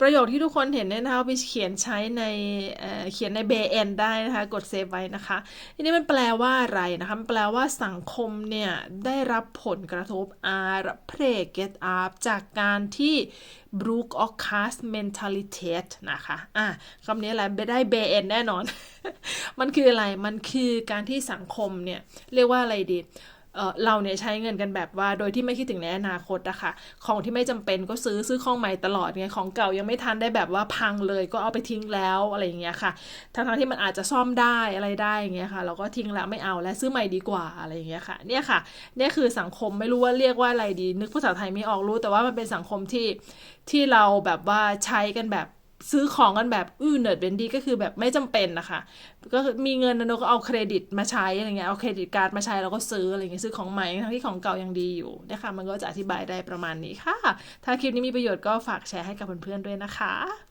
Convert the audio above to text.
ประโยคที่ทุกคนเห็นเนี่ยนะคะไปเขียนใช้ในเเขียนใน b a n ได้นะคะ กดเซฟไว้นะคะ ทีนี้มันแปลว่าอะไรนะคะ มันแปลว่าสังคมเนี่ยได้รับผลกระทบ are preget up จากการที่ bruk och kast mentalitet นะคะ อะคำนี้แหละไม่ได้ b n แน่นอน มันคืออะไร มันคือการที่สังคมเนี่ย เรียกว่าอะไรดี เราเนี่ยใช้เงินกันแบบว่า โดยที่ไม่คิดถึงในอนาคตอะค่ะ ของที่ไม่จำเป็นก็ซื้อซื้อของใหม่ตลอดไงของเก่ายังไม่ทันได้แบบว่าพังเลยก็เอาไปทิ้งแล้วอะไรอย่างเงี้ยค่ะทั้งๆที่มันอาจจะซ่อมได้อะไรได้อย่างเงี้ยค่ะ เราก็ทิ้งแล้วไม่เอาแล้วซื้อใหม่ดีกว่าอะไรอย่างเงี้ยค่ะ เนี่ยค่ะเนี่ยคือสังคมไม่รู้ว่าเรียกว่าอะไรดี นึกภาษาไทยไม่ออกรู้ แต่ว่ามันเป็นสังคมที่ที่เราแบบว่าใช้กันแบบ ซื้อของกันแบบอื้อเนิร์ดเบนดีก็คือแบบไม่จำเป็นนะคะก็มีเงินนะเราก็เอาเครดิตมาใช้อะไรเงี้ยเอาเครดิตการ์ดมาใช้แล้วก็ซื้ออะไรเงี้ยซื้อของใหม่ทั้งที่ของเก่ายังดีอยู่นะคะมันก็จะอธิบายได้ประมาณนี้ค่ะ ถ้าคลิปนี้มีประโยชน์ก็ฝากแชร์ให้กับเพื่อนๆด้วยนะคะ